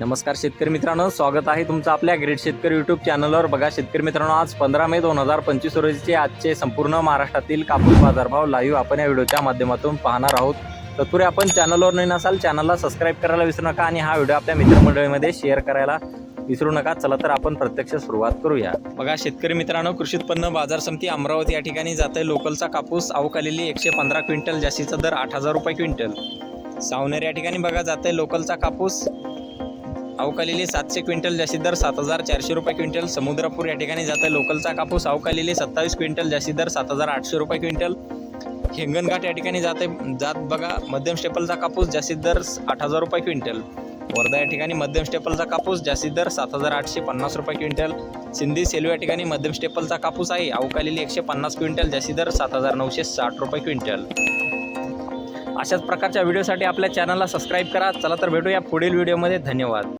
नमस्कार शेतकरी मित्रांनो स्वागत आहे तुमचं आपल्या ग्रेट शेतकरी यूट्यूब चॅनलवर बघा शेतकरी मित्रांनो आज पंधरा मे दोन हजार पंचवीस रोजीचे आजचे संपूर्ण महाराष्ट्रातील कापूस बाजारभाव लाईव्ह आपण या व्हिडिओच्या माध्यमातून पाहणार आहोत. तत्पूर्वी आपण चॅनलवर नवीन असाल चॅनलला सबस्क्राईब करायला विसरू नका आणि हा व्हिडिओ आपल्या मित्रमंडळीमध्ये शेअर करायला विसरू नका. चला तर आपण प्रत्यक्ष सुरुवात करूया. बघा शेतकरी मित्रांनो कृषी उत्पन्न बाजार समिती अमरावती या ठिकाणी जात आहे लोकलचा कापूस अवकालेली एकशे पंधरा क्विंटल जास्तीचा दर आठ हजार रुपये क्विंटल. सावनेर या ठिकाणी बघा जात आहे लोकलचा कापूस. अवकालेली सातशे क्विंटल जास्ती दर सात हजार चारशे रुपये क्विंटल. समुद्रपूर या ठिकाणी जात आहे लोकलचा कापूस. अवकालेली सत्तावीस क्विंटल जास्ती दर सात हजार आठशे रुपये क्विंटल. हिंगणघाट या ठिकाणी जात आहे जात बघा मध्यम स्टेपलचा कापूस जास्तीत दर आठ हजार रुपये क्विंटल. वर्धा या ठिकाणी मध्यम स्टेपलचा कापूस जास्तीत दर सात हजार आठशे पन्नास रुपये क्विंटल. सिंधी सेलू या ठिकाणी मध्यम स्टेपलचा कापूस आहे अवकालेली एकशे पन्नास क्विंटल जास्तीत दर सात हजार नऊशे साठ रुपये क्विंटल. अशाच प्रकारच्या व्हिडिओसाठी आपल्या चॅनलला सबस्क्राईब करा. चला तर भेटूया पुढील व्हिडिओमध्ये. धन्यवाद.